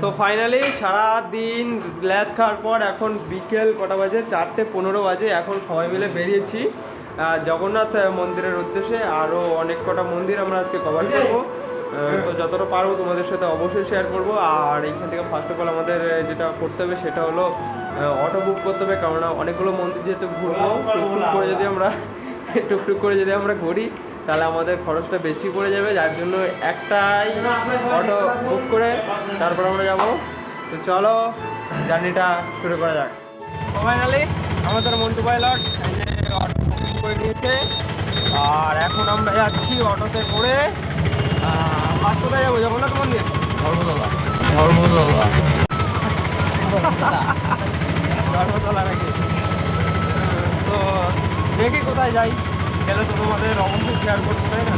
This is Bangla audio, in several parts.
সো ফাইনালি সারা দিন ল্যাদ খাওয়ার পর এখন বিকেল কটা বাজে? চারটে পনেরো বাজে। এখন সবাই মিলে বেরিয়েছি। জগন্নাথ মন্দিরের উদ্দেশ্যে আরও অনেক কটা মন্দির আমরা আজকে কভার করব। তো যতটা পারব তোমাদের সাথে অবশ্যই শেয়ার করব। আর এইখান থেকে ফার্স্ট অফ অল আমাদের যেটা করতে হবে সেটা হলো অটো বুক করতে হবে। কেননা অনেকগুলো মন্দির যেহেতু ঘুরবো, টুকটুক করে যদি আমরা, টুকটুক করে যদি আমরা ঘুরি তাহলে আমাদের খরচটা বেশি পড়ে যাবে যার জন্য একটাই অটো বুক করে তারপর আমরা যাব। তো চলো জার্নিটা শুরু করা যাক। ফাইনালি আমাদের মন্টু পাইলট যে অটো বুক করে নিয়েছে। আর এখন আমরা যাচ্ছি অটোতে করে ফার্স্ট কোথায় যাব জগন্নাথ মন্দির। ধর্মতলা। ধর্মতলা। ধর্মতলা নাকি? তো দেখি কোথায় যাই। গেলে তো তোমাদের অবশ্যই শেয়ার করব তাই না?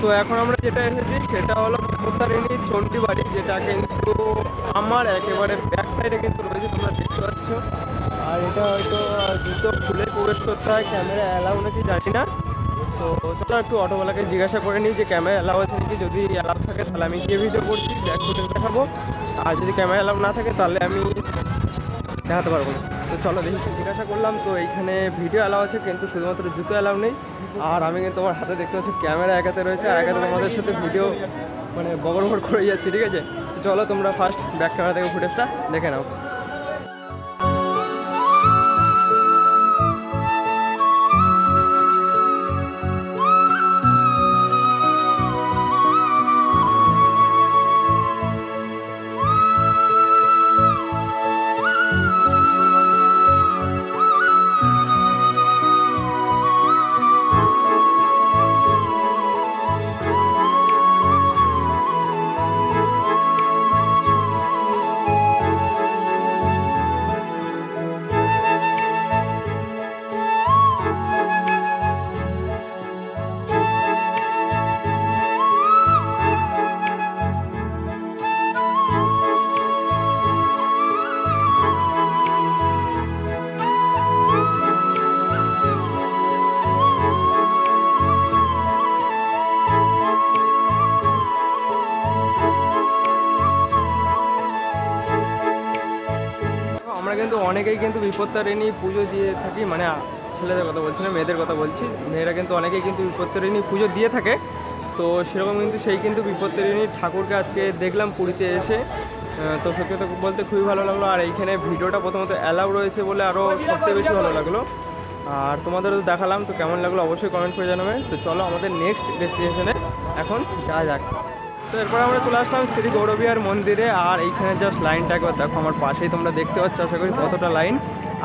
তো এখন আমরা যেটা এসেছি সেটা হলো বিপত্তারিণী চণ্ডী বাড়ি যেটা কিন্তু আমার একেবারে ব্যাক সাইডে কিন্তু রয়েছে, তোমরা দেখতে পাচ্ছ। আর এটা হয়তো জুতো খুলে প্রবেশ করতে হয় ক্যামেরা অ্যালাউ নাকি জানি না। তো চলো একটু অটোওয়ালাকে জিজ্ঞাসা করে নিই যে ক্যামেরা অ্যালাউ আছে নাকি। যদি অ্যালাউ থাকে তাহলে আমি গিয়ে ভিডিও করছি ব্যাক ফুটেজ দেখাবো। আর যদি ক্যামেরা অ্যালাউ না থাকে তাহলে আমি দেখাতে পারব না। তো চলো দেখি, জিজ্ঞাসা করলাম, তো এইখানে ভিডিও অ্যালাউ আছে, কিন্তু শুধুমাত্র জুতো অ্যালাউ নেই। আর আমি কিন্তু তোমার হাতে দেখতে পাচ্ছি ক্যামেরা একাতে রয়েছে, আর একাতে তোমাদের সাথে ভিডিও মানে বগর করে যাচ্ছে, ঠিক আছে? চলো তোমরা ফার্স্ট ব্যাক ক্যামেরা থেকে ফুটেজটা দেখে নাও। অনেকেই কিন্তু বিপত্তারিণী পুজো দিয়ে থাকি মানে ছেলেদের কথা বলছি না, মেয়েদের কথা বলছি। মেয়েরা কিন্তু অনেকেই কিন্তু বিপত্তারিণী পুজো দিয়ে থাকে। তো সেরকম কিন্তু সেই কিন্তু বিপত্তারিণী ঠাকুরকে আজকে দেখলাম পুরীতে এসে। তো সত্যি কথা বলতে খুবই ভালো লাগল। আর এইখানে ভিডিওটা প্রথমত অ্যালাউ রয়েছে বলে আরও সবচেয়ে বেশি ভালো লাগল। আর তোমাদেরও তো দেখালাম, তো কেমন লাগল অবশ্যই কমেন্ট করে জানাবে। তো চলো আমাদের নেক্সট ডেস্টিনেশনে এখন যা যাক। তো এরপর আমরা চলে আসলাম শ্রী গৌরবিহার মন্দিরে আর এইখানে জাস্ট লাইনটা একবার দেখো আমার পাশেই তোমরা দেখতে পাচ্ছ আশা করি কতটা লাইন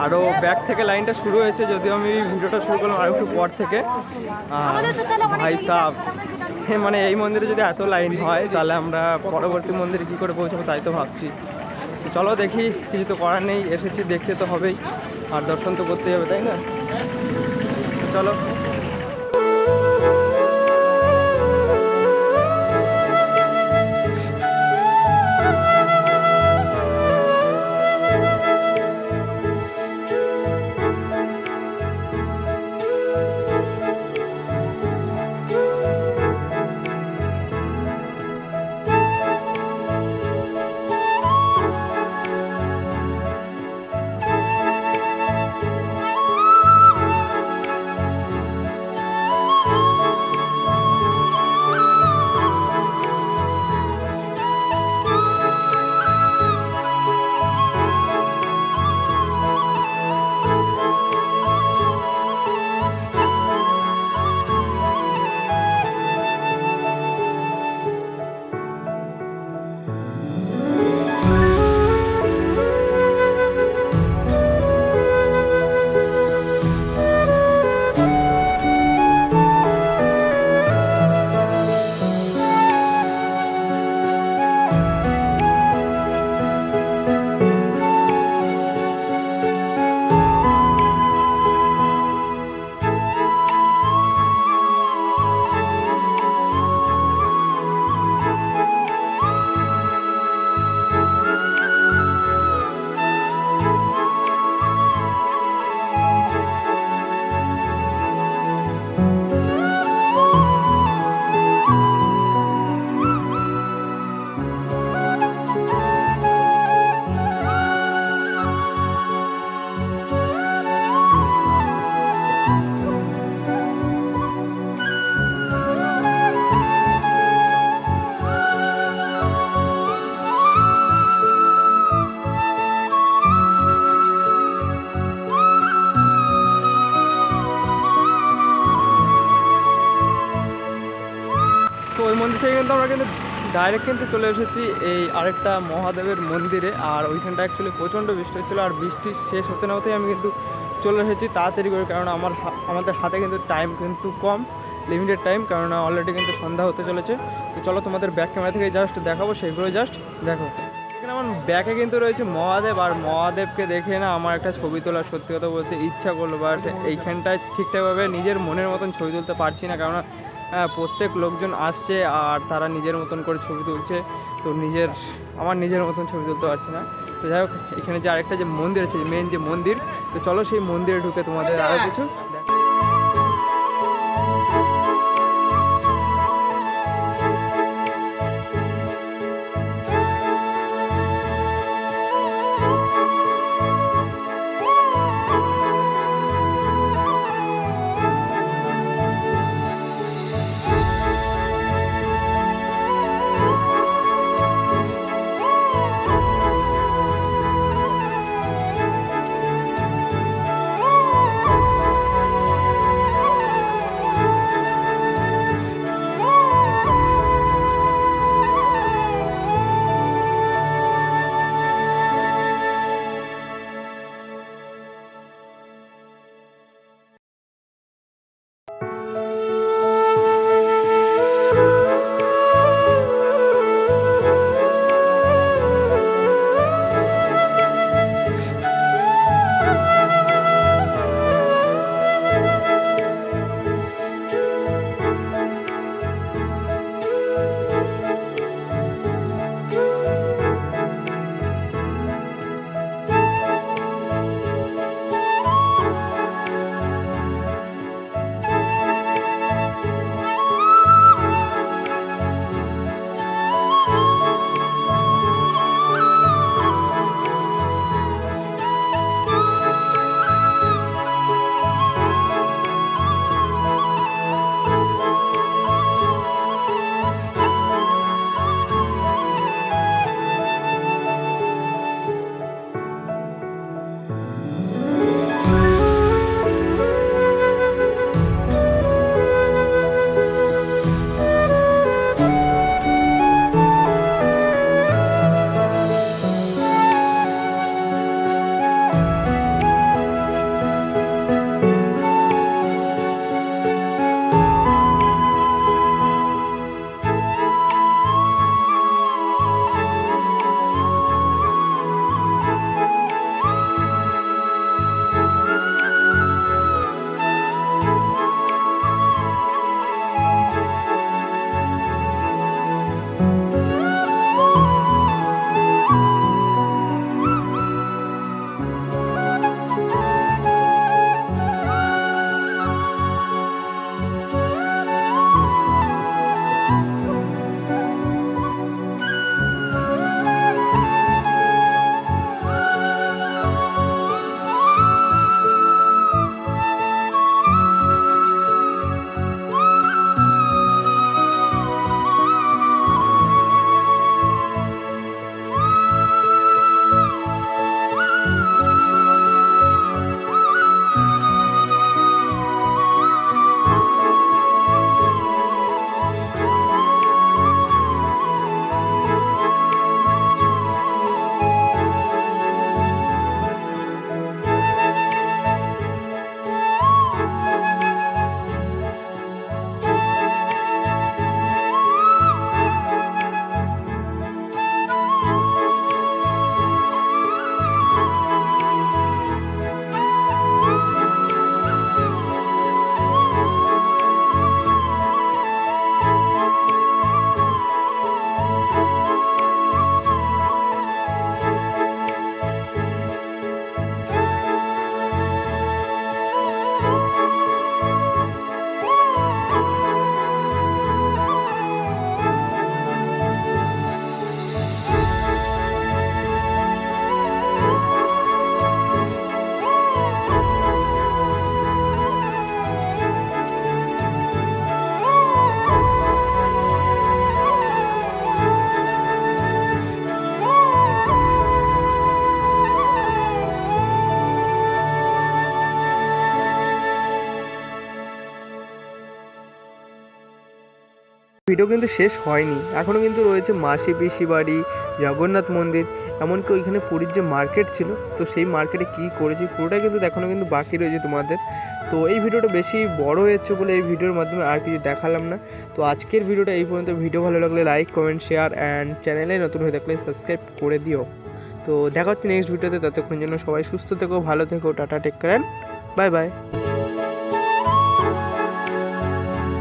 আরও ব্যাক থেকে লাইনটা শুরু হয়েছে যদিও আমি ভিডিওটা শুরু করলাম আর একটু পর থেকে। আর ভাই সাহ মানে এই মন্দিরে যদি এত লাইন হয় তাহলে আমরা পরবর্তী মন্দিরে কী করে পৌঁছাবো তাই তো ভাবছি। তো চলো দেখি কিছু তো করার নেই এসেছি দেখতে তো হবেই আর দর্শন তো করতেই হবে তাই না? চলো। ডাইরেক্ট কিন্তু চলে এসেছি এই আরেকটা মহাদেবের মন্দিরে। আর ওইখানটা অ্যাকচুয়ালি প্রচণ্ড বৃষ্টি হচ্ছিল, আর বৃষ্টি শেষ হতে না হতেই আমি কিন্তু চলে এসেছি তাড়াতাড়ি করে, কারণ আমার আমাদের হাতে কিন্তু টাইম কিন্তু কম লিমিটেড টাইম কারণ অলরেডি কিন্তু সন্ধ্যা হতে চলেছে। তো চলো তোমাদের ব্যাক ক্যামেরা থেকে জাস্ট দেখাবো, সেইগুলো জাস্ট দেখো। এখানে আমার ব্যাকে কিন্তু রয়েছে মহাদেব, আর মহাদেবকে দেখে না আমার একটা ছবি তোলার সত্যি কথা বলতে ইচ্ছা করল বাট এইখানটায় ঠিকঠাকভাবে নিজের মনের মতন ছবি তুলতে পারছি না কারণ প্রত্যেক লোকজন আসছে আর তারা নিজের মতন করে ছবি তুলছে। তো নিজের, আমার নিজের মতন ছবি তুলতে পারছি না। তো যাই হোক, এখানে যে আরেকটা যে মন্দির আছে মেন যে মন্দির, তো চলো সেই মন্দিরে ঢুকে তোমাদের আরও কিছু ভিডিও কিন্তু শেষ হয়নি। এখনও কিন্তু রয়েছে মাসি পিসি বাড়ি, জগন্নাথ মন্দির, এমনকি ওইখানে পুরীর যে মার্কেট ছিল, তো সেই মার্কেটে কী করেছি পুরোটা কিন্তু দেখানো কিন্তু বাকি রয়েছে তোমাদের। তো এই ভিডিওটা বেশি বড় হয়েছে বলে এই ভিডিওর মাধ্যমে আর কিছু দেখালাম না। তো আজকের ভিডিওটা এই পর্যন্ত। ভিডিও ভালো লাগলে লাইক কমেন্ট শেয়ার অ্যান্ড চ্যানেলে নতুন হয়ে থাকলে সাবস্ক্রাইব করে দিও। তো দেখা হচ্ছে নেক্সট ভিডিওতে। ততক্ষণ জন্য সবাই সুস্থ থেকো, ভালো থেকো, টাটা টেক করেন বাই বাই